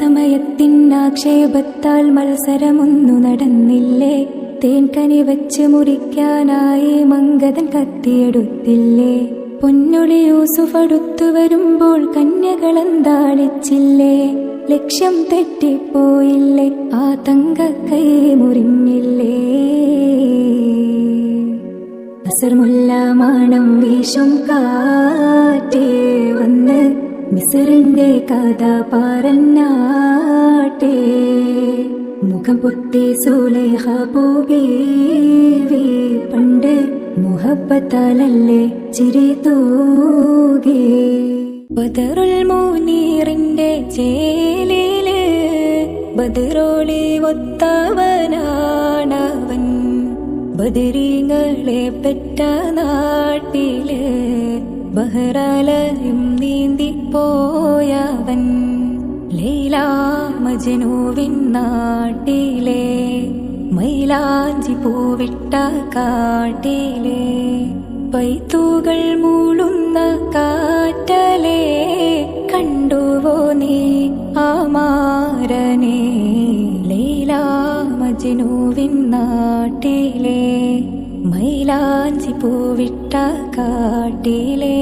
പ്രേമാക്ഷേപത്താൽ മത്സരമൊന്നു നടന്നില്ലേ? തേൻകനി വെച്ച് മുറിക്കാനായി മങ്കതൻ കത്തിയെടുത്തില്ലേ? പൊന്നൊളി യൂസുഫ് അടുത്തു വരുമ്പോൾ കന്യകളെന്താളിച്ചില്ലേ ലക്ഷ്യം തെറ്റിപ്പോയില്ലേ? ആ കൈ മുറിഞ്ഞില്ലേ? അസർമുല്ല മാണം വീശും കാറ്റേ വന്ന് മിസറിന്റെ കഥ പറഞ്ഞാട്ടേ മുഖം പൊത്തി സുലേഹ പോകേ പണ്ട് മുഹബത്താലല്ലേ ചിരി തൂകേ. ബദറുൽ മൂനീറിന്റെ ചേലിൽ ബദറോളി ഒത്തവനാണവൻ. ബദരീങ്ങളെ പെറ്റ നാട്ടിൽ ബഹ്റാലയും നീന്തിപ്പോയവൻ ലീലാ മജനുവിൻ നാട്ടിലെ മൈലാഞ്ചി പൂവിട്ട കാട്ടിലെ പൈത്തുകൾ മൂളുന്ന കാറ്റലെ മജനുവിൻ നാട്ടിലെ മൈലാഞ്ചി പൂവിട്ട കാട്ടിലെ